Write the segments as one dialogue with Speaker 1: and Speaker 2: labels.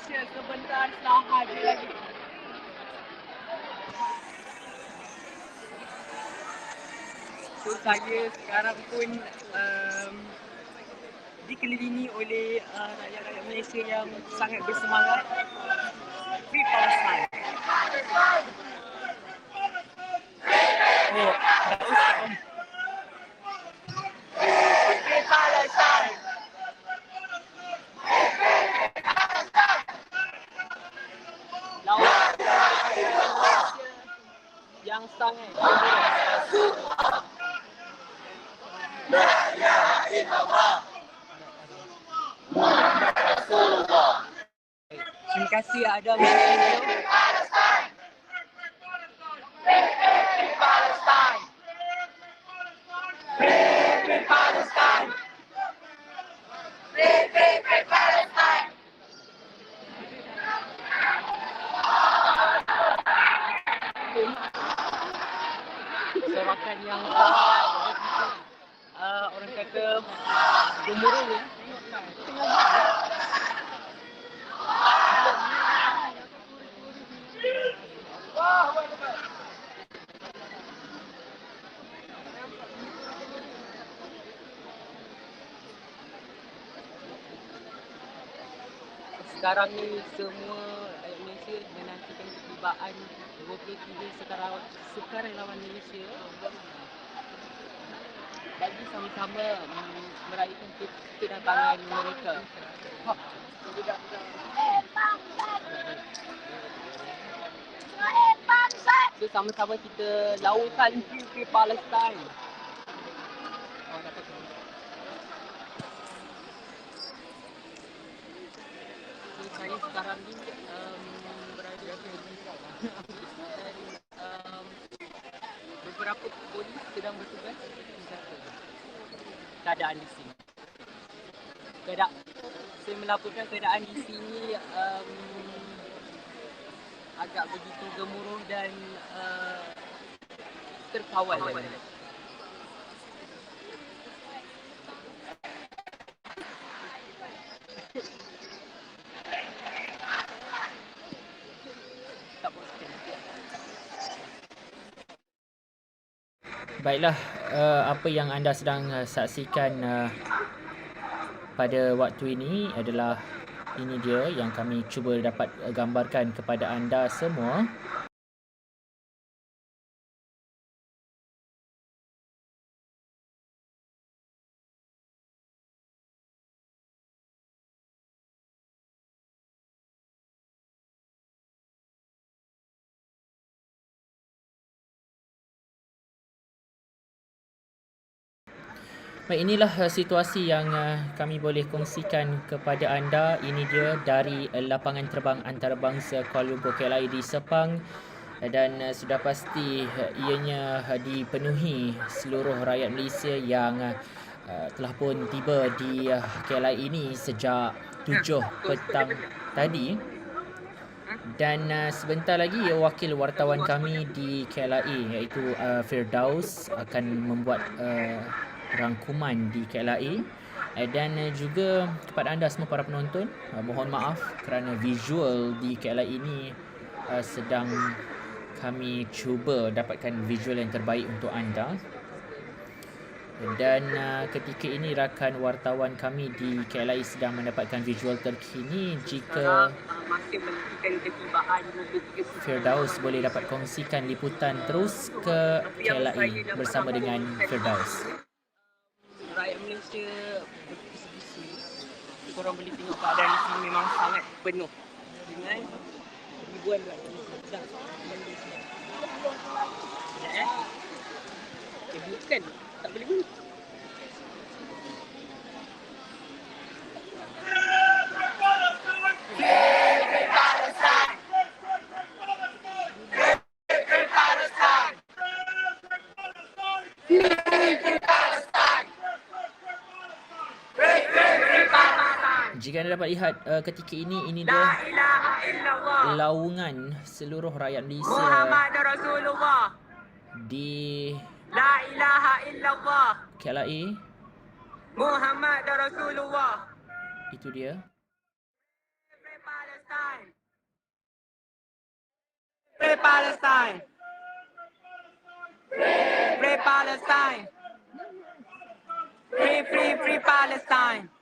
Speaker 1: Malaysia sebentar sahaja lagi. So saya sekarang pun um, dikelilingi oleh uh, rakyat-rakyat Malaysia yang sangat bersemangat. Free Palestine. Terima kasih Adam dan Angel. Sorakan yang sangat uh, orang kata gemuruh ya. Sekarang ni semua rakyat Malaysia menantikan ketibaan 23 sekarang sukarelawan Malaysia bagi sama-sama meraihkan ke- kedatangan mereka. So sama-sama kita laurkan ke Palestin. So saya sekarang ni um, berada di um, beberapa polis sedang bertugas keadaan di sini. Keadaan saya melaporkan keadaan di sini um, agak begitu gemuruh dan uh, terkawal. Tak boleh.
Speaker 2: Baiklah, uh, apa yang anda sedang uh, saksikan uh, pada waktu ini adalah ini dia yang kami cuba dapat gambarkan kepada anda semua. Baik, inilah uh, situasi yang uh, kami boleh kongsikan kepada anda. Ini dia dari uh, lapangan terbang antarabangsa Kuala Lumpur KLIA di Sepang dan sudah pasti ianya uh, dipenuhi seluruh rakyat Malaysia yang telah pun tiba di KLIA ini sejak 7 petang tadi. Dan uh, sebentar lagi wakil wartawan kami di KLIA iaitu uh, Firdaus akan membuat uh, rangkuman di KLIA uh, dan uh, juga kepada anda semua para penonton uh, mohon maaf kerana visual di KLIA ini sedang kami cuba dapatkan visual yang terbaik untuk anda dan ketika ini rakan wartawan kami di KLIA sedang mendapatkan visual terkini jika
Speaker 1: Sekarang masih menantikan ketibaan 23
Speaker 2: Firdaus boleh dapat kongsikan liputan terus ke KLIA bersama dengan Firdaus.
Speaker 1: Rakyat Malaysia berkisi-kisi korang boleh tengok keadaan di sini memang sangat penuh dengan ribuan rakyat Malaysia. Eh? Eh bukan. Tak boleh guna
Speaker 2: dapat lihat uh, ketika ini ini dia laungan seluruh rakyat Malaysia. Di
Speaker 1: La ilaha illallah.
Speaker 2: KLAI
Speaker 1: Muhammad Rasulullah.
Speaker 2: Itu dia.
Speaker 1: Free Palestine. Free Palestine. Free Free Free Palestine.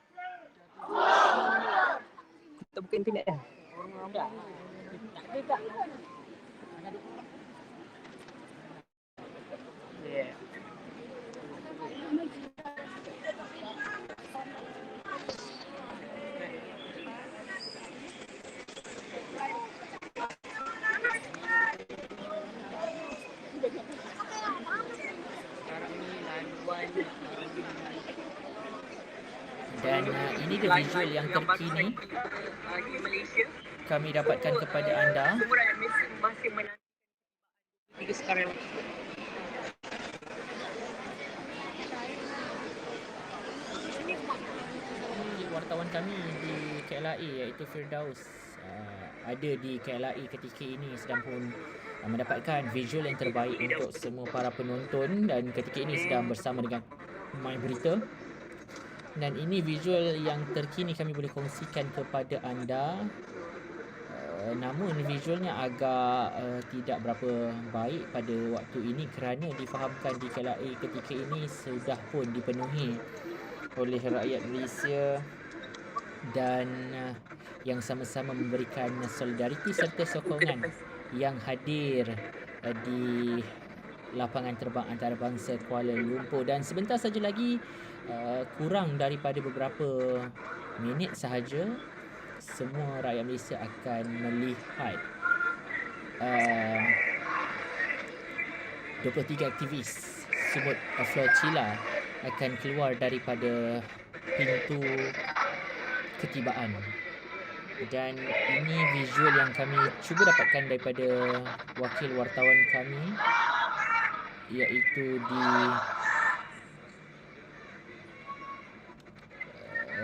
Speaker 1: Kita buka internet dah. Yeah.
Speaker 2: Dan uh, ini dia visual yang terkini. kami dapatkan kepada anda.
Speaker 1: Sekarang.
Speaker 2: Ini wartawan kami di KLIA iaitu Firdaus. Uh, ada di KLIA ketika ini sedang pun uh, mendapatkan visual yang terbaik untuk semua para penonton. Dan ketika ini sedang bersama dengan My Berita dan ini visual yang terkini kami boleh kongsikan kepada anda. Uh, namun visualnya agak uh, tidak berapa baik pada waktu ini kerana difahamkan di KLIA ketika ini sudah pun dipenuhi oleh rakyat Malaysia dan uh, yang sama-sama memberikan solidariti serta sokongan yang hadir uh, di lapangan terbang antarabangsa Kuala Lumpur. Dan sebentar saja lagi uh, kurang daripada beberapa minit sahaja semua rakyat Malaysia akan melihat uh, 23 aktivis sumut flotilla akan keluar daripada pintu ketibaan. Dan ini visual yang kami cuba dapatkan daripada wakil wartawan kami iaitu di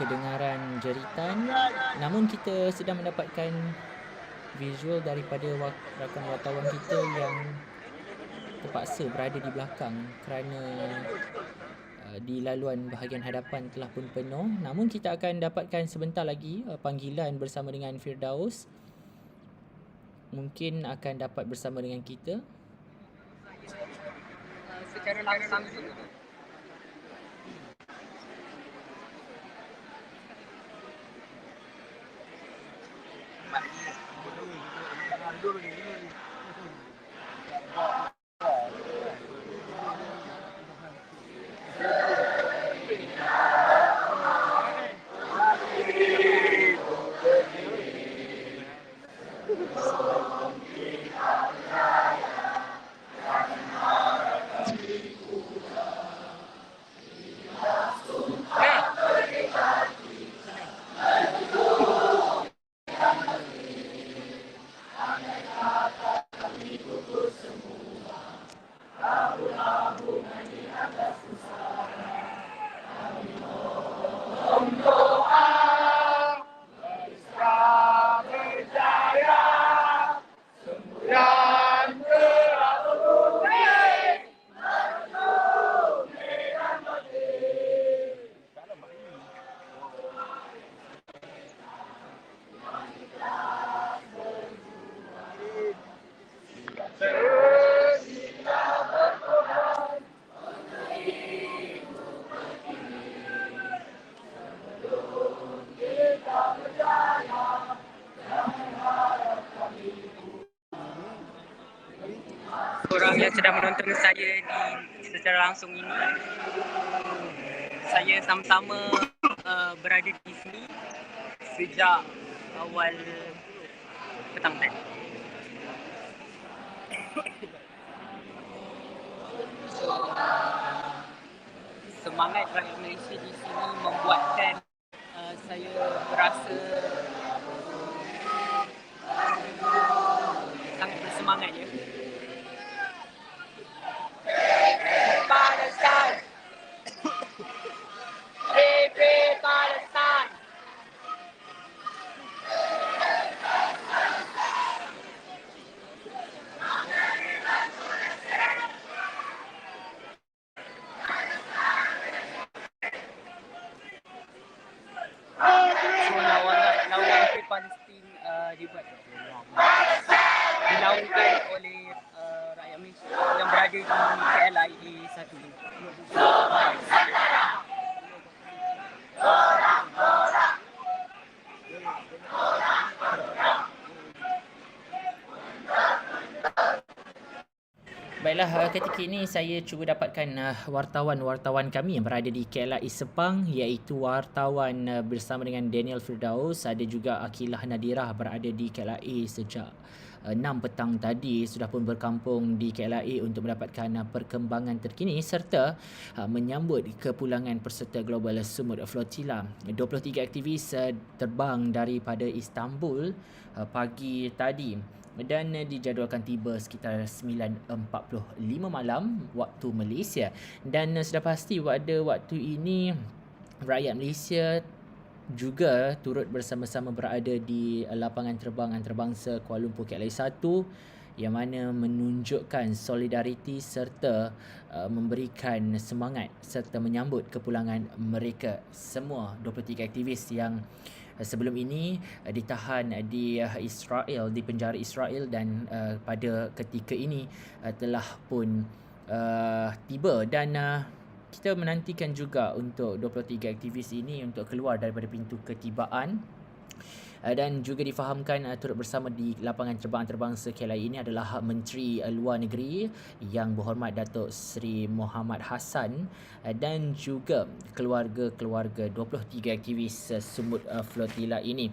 Speaker 2: Kedengaran jeritan. Namun kita sedang mendapatkan visual daripada rakan wartawan kita yang terpaksa berada di belakang kerana uh, di laluan bahagian hadapan telah pun penuh. Namun kita akan dapatkan sebentar lagi uh, panggilan bersama dengan Firdaus. Mungkin akan dapat bersama dengan kita.
Speaker 1: Secara langsung korang yang sedang menonton saya di secara langsung ini saya sama-sama uh, berada di sini sejak awal petang tadi. Semangat rakyat Malaysia di sini membuatkan uh, saya berasa sangat bersemangat ya. Ini
Speaker 2: saya cuba dapatkan uh, wartawan-wartawan kami yang berada di KLI Sepang iaitu wartawan uh, bersama dengan Daniel Firdaus, ada juga Akilah Nadirah berada di KLI sejak uh, 6 petang tadi sudah pun berkampung di KLI untuk mendapatkan uh, perkembangan terkini serta uh, menyambut kepulangan peserta Global Sumut Flotilla. 23 aktivis uh, terbang daripada Istanbul uh, pagi tadi dan dijadualkan tiba sekitar 9.45 malam waktu Malaysia. Dan sudah pasti pada waktu ini rakyat Malaysia juga turut bersama-sama berada di lapangan terbang antarabangsa Kuala Lumpur KLIA 1 yang mana menunjukkan solidariti serta uh, memberikan semangat serta menyambut kepulangan mereka semua. 23 aktivis yang uh, sebelum ini uh, ditahan di uh, Israel di penjara Israel dan uh, pada ketika ini uh, telah pun uh, tiba. Dan uh, kita menantikan juga untuk 23 aktivis ini untuk keluar daripada pintu ketibaan Uh, dan juga difahamkan uh, turut bersama di lapangan terbang antarabangsa KLIA ini adalah Menteri uh, Luar Negeri yang berhormat Datuk Seri Muhammad Hassan uh, dan juga keluarga-keluarga 23 aktivis uh, Sumut uh, Flotilla ini.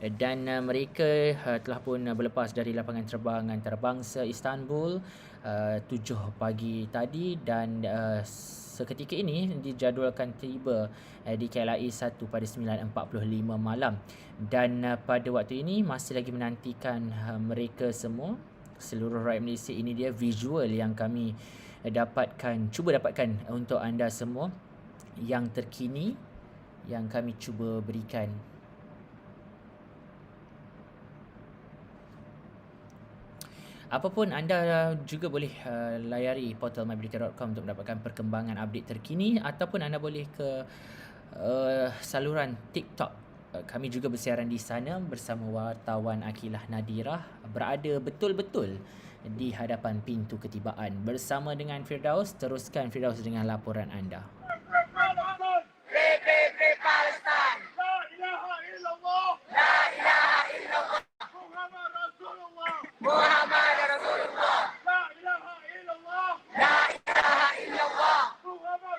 Speaker 2: Dan uh, mereka uh, telah pun uh, berlepas dari lapangan terbang antarabangsa Istanbul uh, 7 pagi tadi dan uh, seketika ini dijadualkan tiba uh, di KLIA 1 pada 9.45 malam. Dan uh, pada waktu ini masih lagi menantikan uh, mereka semua. Seluruh rakyat Malaysia ini dia visual yang kami dapatkan cuba dapatkan untuk anda semua yang terkini yang kami cuba berikan Apapun anda juga boleh uh, layari portal myberita.com untuk mendapatkan perkembangan update terkini ataupun anda boleh ke uh, saluran TikTok. Uh, kami juga bersiaran di sana bersama wartawan Akilah Nadirah berada betul-betul di hadapan pintu ketibaan bersama dengan Firdaus. Teruskan Firdaus dengan laporan anda.
Speaker 1: Muhammad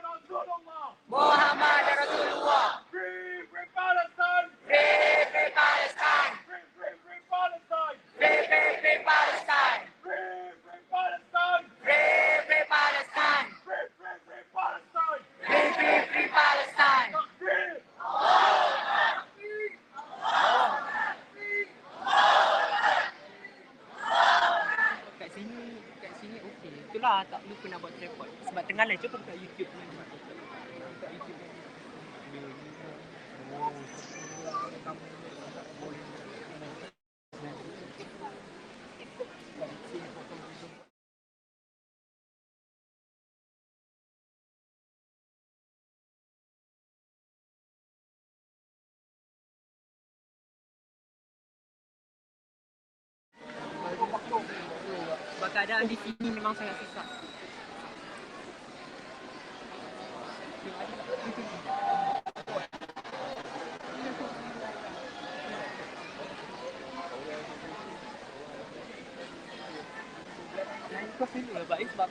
Speaker 1: Rasulullah. Muhammad Rasulullah. Free, free Palestine. Free, free Palestine. Free, free Palestine. Free, free Palestine. Free, free Palestine. kat sini kat sini okey. Itulah tak lupa nak buat tripod. Sebab tengah live cuba kat YouTube ni. Keadaan di sini memang sangat susah. Kau sini lah, baik sebab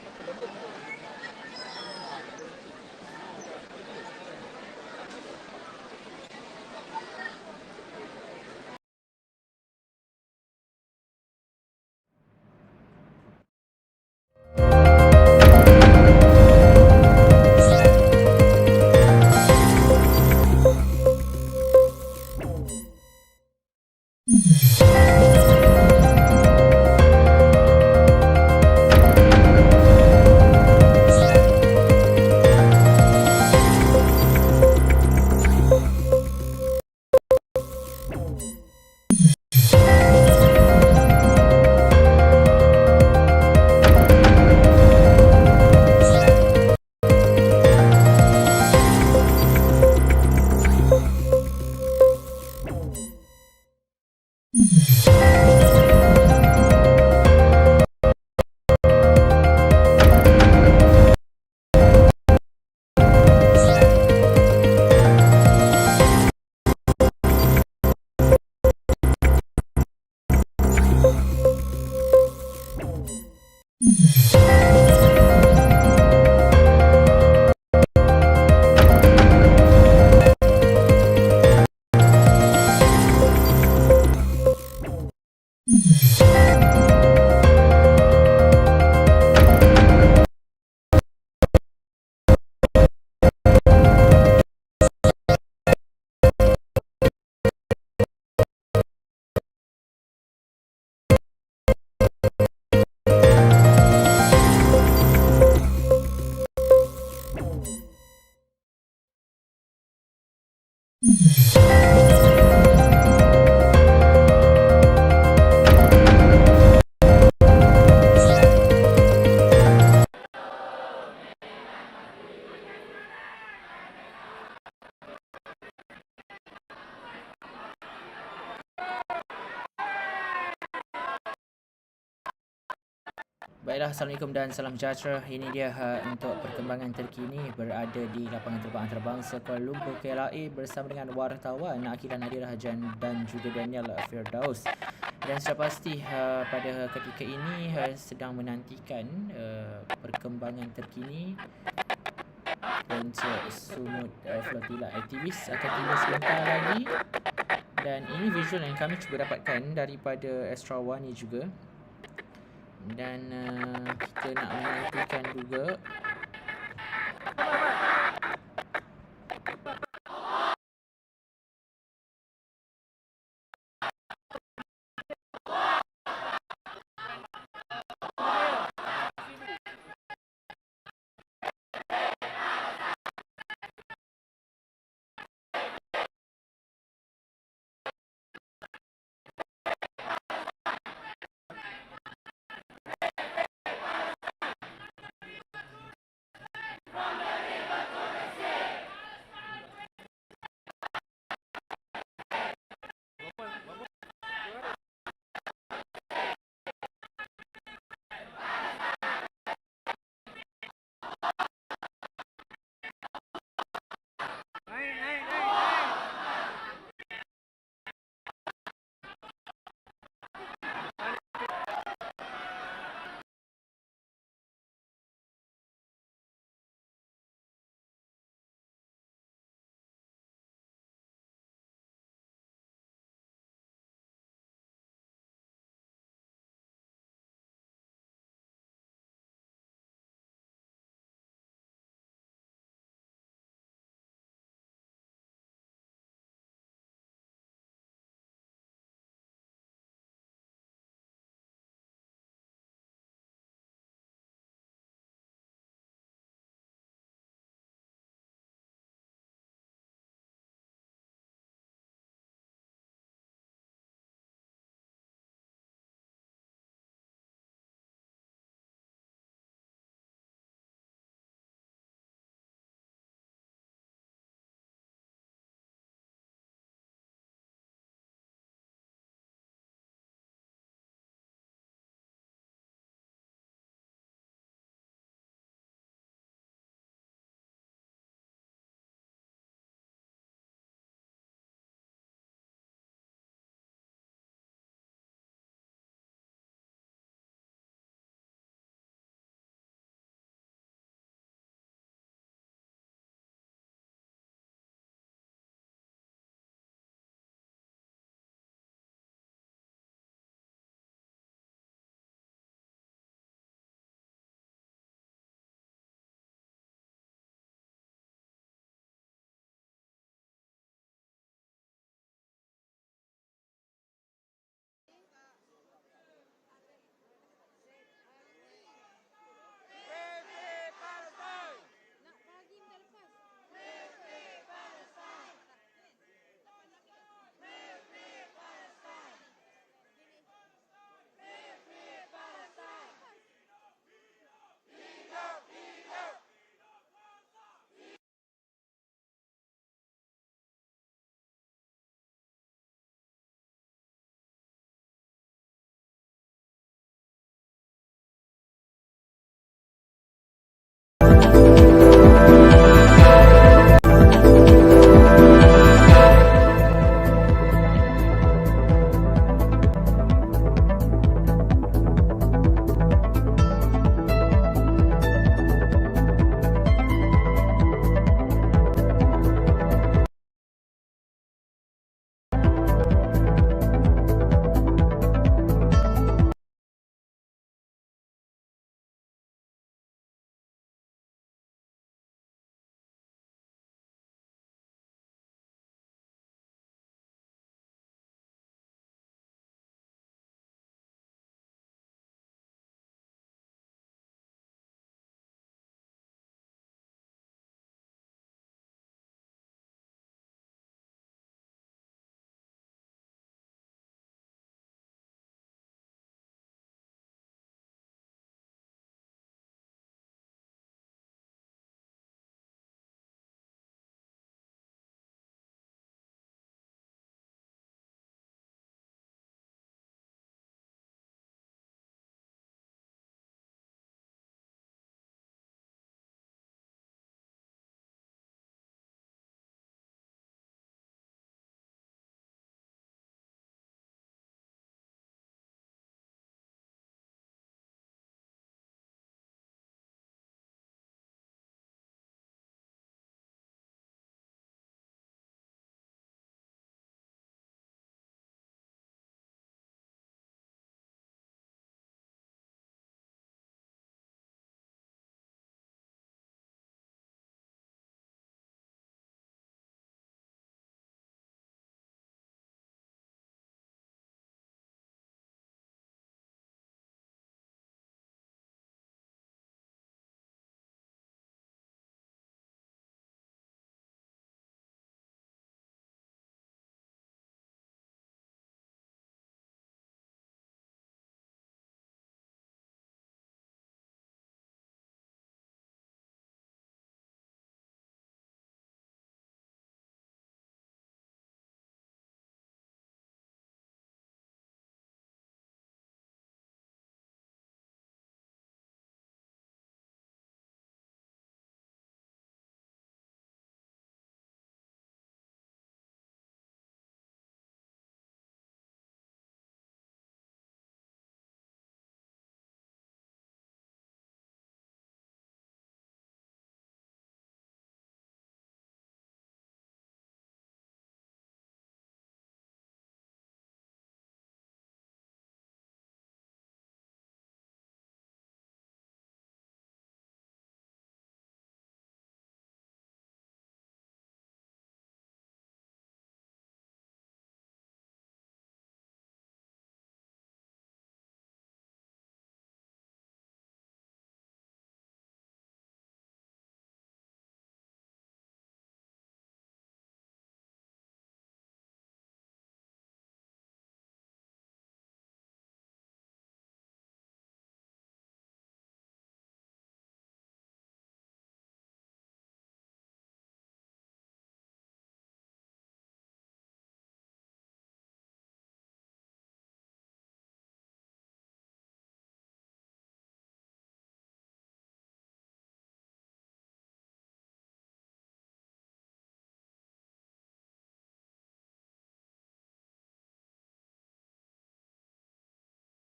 Speaker 2: Baiklah, Assalamualaikum dan salam sejahtera. Ini dia uh, untuk perkembangan terkini berada di lapangan terbang antarabangsa Kuala Lumpur KLIA bersama dengan wartawan Akila Nadirah Jan dan juga Daniel Firdaus. Dan sudah pasti uh, pada ketika ini uh, sedang menantikan uh, perkembangan terkini untuk sumut uh, flotilla aktivis akan tiba sebentar lagi dan ini visual yang kami cuba dapatkan daripada Astra One ni juga dan uh, kita nak menantikan juga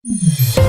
Speaker 2: よし!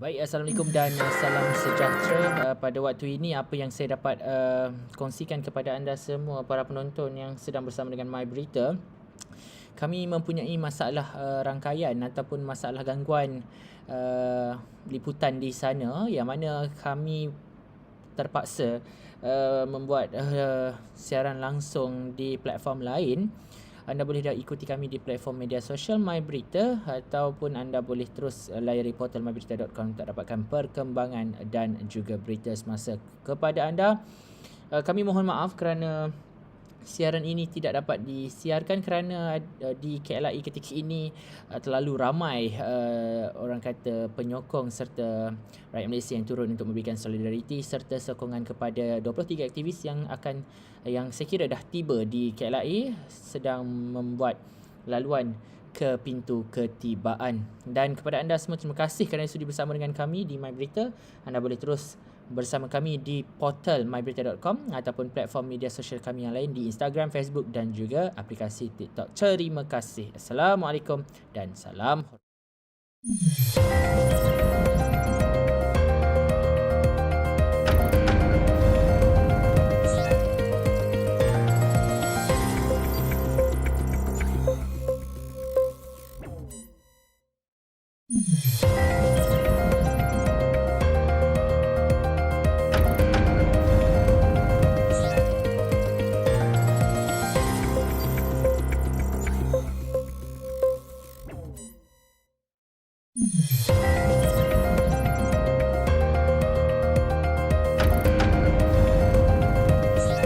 Speaker 2: Baik, Assalamualaikum dan uh, salam sejahtera. Uh, pada waktu ini apa yang saya dapat uh, kongsikan kepada anda semua para penonton yang sedang bersama dengan My Berita. Kami mempunyai masalah uh, rangkaian ataupun masalah gangguan uh, liputan di sana yang mana kami terpaksa uh, membuat uh, siaran langsung di platform lain. Anda boleh dah ikuti kami di platform media sosial My Berita ataupun anda boleh terus uh, layari portal myberita.com untuk dapatkan perkembangan dan juga berita semasa kepada anda. Uh, kami mohon maaf kerana siaran ini tidak dapat disiarkan kerana uh, di KLI ketika ini uh, terlalu ramai uh, orang kata penyokong serta rakyat Malaysia yang turun untuk memberikan solidariti serta sokongan kepada 23 aktivis yang akan yang saya kira dah tiba di KLI sedang membuat laluan ke pintu ketibaan. Dan kepada anda semua terima kasih kerana sudi bersama dengan kami di My Berita. Anda boleh terus bersama kami di portal myberita.com ataupun platform media sosial kami yang lain di Instagram, Facebook dan juga aplikasi TikTok. Terima kasih. Assalamualaikum dan salam.